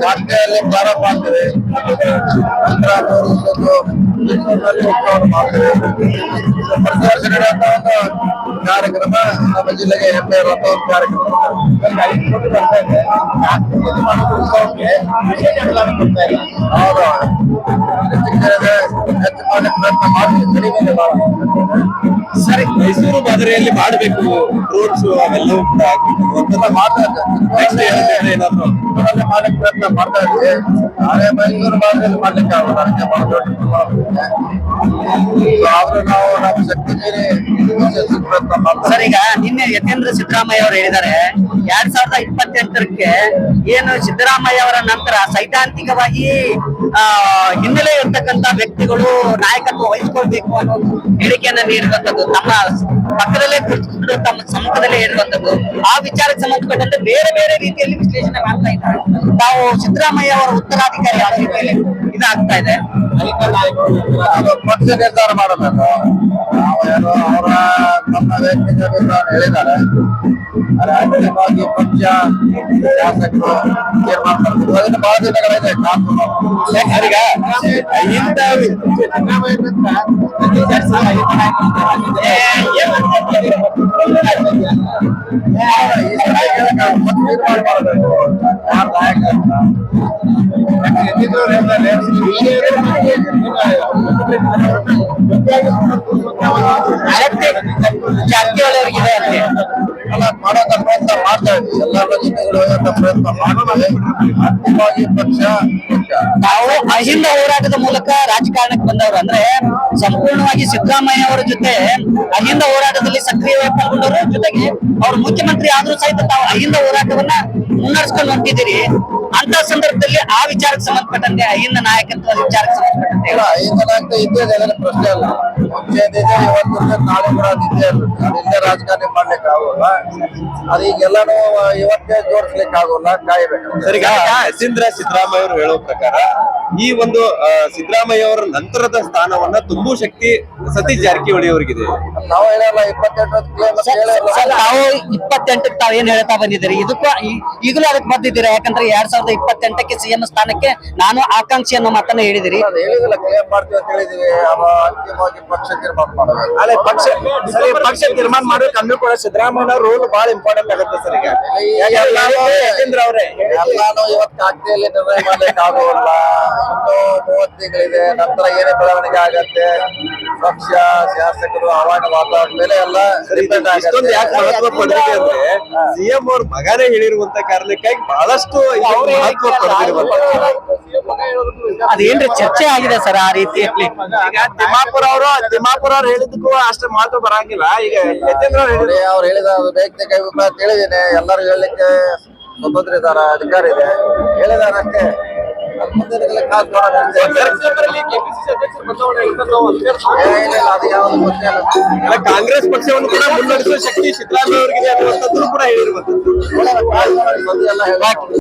ಜಾತ್ರೆಯಲ್ಲಿ ಪ್ರಾರಂಭ ಮಾಡ್ತೇವೆ ಕಾರ್ಯಕ್ರಮ ನಮ್ಮ ಜಿಲ್ಲೆಗೆ ಹೆಮ್ಮೆ ಇರುವಂತ ಒಂದು ಕಾರ್ಯಕ್ರಮ. ಹೌದು. ಹೆಚ್ಚು ಮಾಡಲಿಕ್ಕೆ ಮಾಡ್ತೀವಿ ಕಡಿಮೆ ಸರಿ, ಮೈಸೂರು ಮಾದರಿಯಲ್ಲಿ ಮಾಡಬೇಕು. ರೋಡ್ ಶೋ ಅವೆಲ್ಲವೂ ಕೂಡ ನೆಕ್ಸ್ಟ್ ಏನಾದ್ರು ಮೈಸೂರಲ್ಲಿ ಮಾಡ್ಲಿಕ್ಕೆ ಪ್ರಯತ್ನ ಮಾಡ್ತಾ ನಾಳೆ ಮೈಸೂರು ಮಾದರಿಯಲ್ಲಿ ಮಾಡ್ಲಿಕ್ಕೆ ಆಗಲ್ಲ. ಅದಕ್ಕೆ ಬಹಳ ದೊಡ್ಡ ಆದ್ರೂ ನಾವು ನಮ್ಮ ಶಕ್ತಿ ಮೀರಿ ಪ್ರಯತ್ನ ಮಾಡ್ತಾ ಸರ್, ಈಗ ನಿನ್ನೆ ಯತೇಂದ್ರ ಸಿದ್ದರಾಮಯ್ಯ ಅವರು ಹೇಳಿದ್ದಾರೆ, ಎರಡ್ ಸಾವಿರದ ಇಪ್ಪತ್ತೆಂಟರಕ್ಕೆ ಏನು ಸಿದ್ದರಾಮಯ್ಯ ಅವರ ನಂತರ ಸೈದ್ಧಾಂತಿಕವಾಗಿ ಹಿನ್ನೆಲೆ ಇರ್ತಕ್ಕಂತ ವ್ಯಕ್ತಿಗಳು ನಾಯಕತ್ವ ವಹಿಸ್ಕೊಳ್ಬೇಕು ಅನ್ನೋ ಹೇಳಿಕೆಯನ್ನ ನೀಡಿರುವಂತದ್ದು ತಮ್ಮ ಪಕ್ಕದಲ್ಲೇ ಕೂತ್ಕೊಂಡು ತಮ್ಮ ಸಮ್ಮುಖದಲ್ಲೇ ಹೇಳುವಂತದ್ದು ಆ ವಿಚಾರಕ್ಕೆ ಸಂಬಂಧಪಟ್ಟಂತೆ ಬೇರೆ ಬೇರೆ ರೀತಿಯಲ್ಲಿ ವಿಶ್ಲೇಷಣೆ ಮಾಡ್ತಾ ಇದ್ದಾರೆ. ತಾವು ಸಿದ್ದರಾಮಯ್ಯ ಅವರ ಉತ್ತರಾಧಿಕಾರಿ ಆದ ರೀತಿಯಲ್ಲಿ ಇದಾಗ್ತಾ ಇದೆ. ಪಕ್ಷ ನಿರ್ಧಾರ ಮಾಡಬೇಕು ನಾವು ಏನು ಅವರ ನಮ್ಮ ವ್ಯಕ್ತಿಗತ ಹೇಳಿದ್ದಾರೆ. ಅಂತಿಮವಾಗಿ ಪಕ್ಷ ಶಾಸಕರು ತೀರ್ಮಾನ ಮಾಡಬೇಕು ಅದನ್ನು ಬಹಳ ದಿನಗಳಿದೆ ಕಾನೂನು ಈಗ ಇಂಥ ತೀರ್ಮಾನ ಮಾಡಬೇಕು. ಯಾರು ನಾಯಕ ಅಂತ ಶಕ್ತಿ ಜಾರಕಿಹೊಳಿ ಅವರಿಗಿದೆ ಅಲ್ಲಿ ಅಲ್ಲ ಮಾಡೋದ ಪ್ರಯತ್ನ ಮಾಡ್ತಾ ಇದ್ವಿ ಎಲ್ಲರ ಜೊತೆಗಳು ಹೋಗುವಂತ ಪ್ರಯತ್ನ ಮಾಡ್ತೇವೆ ಅಂತಿಮವಾಗಿ ಪಕ್ಷ ನಾವು ಅಹಿಂದ ಹೋರಾಟದ ಮೂಲಕ ರಾಜಕಾರಣಕ್ಕೆ ಬಂದವರು ಅಂದ್ರೆ ಸಂಪೂರ್ಣವಾಗಿ ಸಿದ್ದರಾಮಯ್ಯ ಅವರ ಜೊತೆ ಅಹಿಂದ ಹೋರಾಟದಲ್ಲಿ ಸಕ್ರಿಯವಾಗಿ ಪಾಲ್ಗೊಂಡವರು ಜೊತೆಗೆ ಅವರು ಮುಖ್ಯಮಂತ್ರಿ ಆದ್ರೂ ಸಹಿತ ತಾವು ಅಹಿಂದ ಹೋರಾಟವನ್ನ ಮುನ್ನಡೆಸ್ಕೊಂಡು ಹೊಂಟಿದ್ದೀರಿ. ಅಂತ ಸಂದರ್ಭದಲ್ಲಿ ಆ ವಿಚಾರಕ್ಕೆ ಸಂಬಂಧಪಟ್ಟಂತೆ ಅಹಿಂದ ನಾಯಕತ್ವದ ವಿಚಾರಕ್ಕೆ ಸಂಬಂಧಪಟ್ಟಂತೆ ಪ್ರಶ್ನೆ ಅಲ್ಲ. ಇವತ್ತು ಇರ್ತದೆ, ನಾಳೆ ಕೂಡ ನಿದ್ದೆ ಇರುತ್ತೆ ಅದಿಂದ ರಾಜಕಾರಣ ಮಾಡ್ಲಿಕ್ಕೆ ಆಗೋಲ್ಲ. ಅದು ಈಗೆಲ್ಲಾನು ಇವತ್ತೇ ಜೋಡಿಸ್ಲಿಕ್ಕೆ ಆಗೋಲ್ಲ ಕಾಯ್ಬೇಕು. ಸರಿ ಸಿದ್ದರಾಮಯ್ಯ ಅವರು ಹೇಳೋ ಪ್ರಕಾರ ಈ ಒಂದು ಸಿದ್ದರಾಮಯ್ಯ ಅವರ ನಂತರದ ಸ್ಥಾನವನ್ನ ತುಂಬು ಶಕ್ತಿ ಸತೀಶ್ ಜಾರಕಿಹೊಳಿ ಅವರಿಗಿದೆ. ನಾವು ಹೇಳಲ್ಲ ಇಪ್ಪತ್ತೆಂಟು ತಾವು ಇಪ್ಪತ್ತೆಂಟಕ್ಕೆ ತಾವು ಏನ್ ಹೇಳ್ತಾ ಬಂದಿದ್ದೀರಿ? ಇದಕ್ಕೂ ಈಗಲೂ ಅದಕ್ಕೆ ಬಂದಿದ್ದೀರಾ? ಯಾಕಂದ್ರೆ ಎರಡ್ ಸಾವಿರದ ಇಪ್ಪತ್ತೆಂಟಕ್ಕೆ ಸಿಎಂ ಸ್ಥಾನಕ್ಕೆ ನಾನು ಆಕಾಂಕ್ಷಿ ಅನ್ನೋ ಮಾತನ್ನ ಹೇಳಿದಿರಿ ಅದು ಹೇಳಿದಿಲ್ಲ ಕ್ಲೇಮ್ ಮಾಡ್ತೀವಿ ಅಂತ ಹೇಳಿದಿರಿ ಅವ ಅಂತಿಮವಾಗಿ ಅಲ್ಲ ಪಕ್ಷ ಸರಿ ಪಕ್ಷ ತೀರ್ಮಾನ ಮಾಡೋಕೆ ಅಂದ್ರೂ ಕೂಡ ಸಿದ್ದರಾಮಯ್ಯ ರೋಲ್ ಬಹಳ ಇಂಪಾರ್ಟೆಂಟ್ ಆಗುತ್ತೆ ಸರ್ ಈಗ. ಯತೀಂದ್ರ ಅವರೇ. ಎಲ್ಲಾನು ಇವತ್ತು ಕಾಗ್ದೆಯಲ್ಲಿ ನಿರ್ಣಯ ಮಾಡ್ಲಿಕ್ಕೆ ಆಗೋಲ್ಲ. ಇನ್ನು ಮೂವತ್ತು ತಿಂಗಳಿದೆ. ನಂತರ ಏನೇ ಬೆಳವಣಿಗೆ ಆಗತ್ತೆ. ಪಕ್ಷ ಶಾಸಕರು ಹವಾಮಾನ ವಾತಾವರಣ ಮೇಲೆ ಎಲ್ಲ ಇಷ್ಟೊಂದು ಯಾಕೆ ಮಹತ್ವ ಪಡೆದಿದೆ ಅಂದ್ರೆ ಸಿಎಂ ಅವ್ರ ಮಗನೇ ಹೇಳಿರುವಂತ ಕಾರಣಕ್ಕಾಗಿ ಬಹಳಷ್ಟು ಮಹತ್ವ ಪಡೆದಿರುವಂತ ಅದೇನ್ರಿ ಚರ್ಚೆ ಆಗಿದೆ ಸರ್ ಆ ರೀತಿಯಲ್ಲಿ? ಈಗ ತಿಮ್ಮಾಪುರ ಅವರು ತಿಮ್ಮಾಪುರ ಅವ್ರು ಹೇಳಿದಕ್ಕೂ ಅಷ್ಟು ಮಾತು ಬರಂಗಿಲ್ಲ. ಈಗ ಯತೀಂದ್ರ ಅವ್ರು ಅವ್ರು ಹೇಳಿದ ವೈಯಕ್ತಿಕ ಅಭಿಪ್ರಾಯ ತಿಳಿದೇನೆ ಎಲ್ಲರೂ ಹೇಳಲಿಕ್ಕೆ ಸ್ವತಂತ್ರ ಇದಾರ ಅಧಿಕಾರ ಇದೆ. ಹೇಳಿದಾರಷ್ಟೇ ಅಷ್ಟೇ. ಕಾಂಗ್ರೆಸ್ ಪಕ್ಷವನ್ನು ಕೂಡ ಮುನ್ನಡೆಸುವ ಶಕ್ತಿ ಸಿದ್ದರಾಮಯ್ಯ ಅವರಿಗೆ ಅನ್ನುವಂಥದ್ದು ಕೂಡ ಹೇಳಿರುವಂತದ್ದು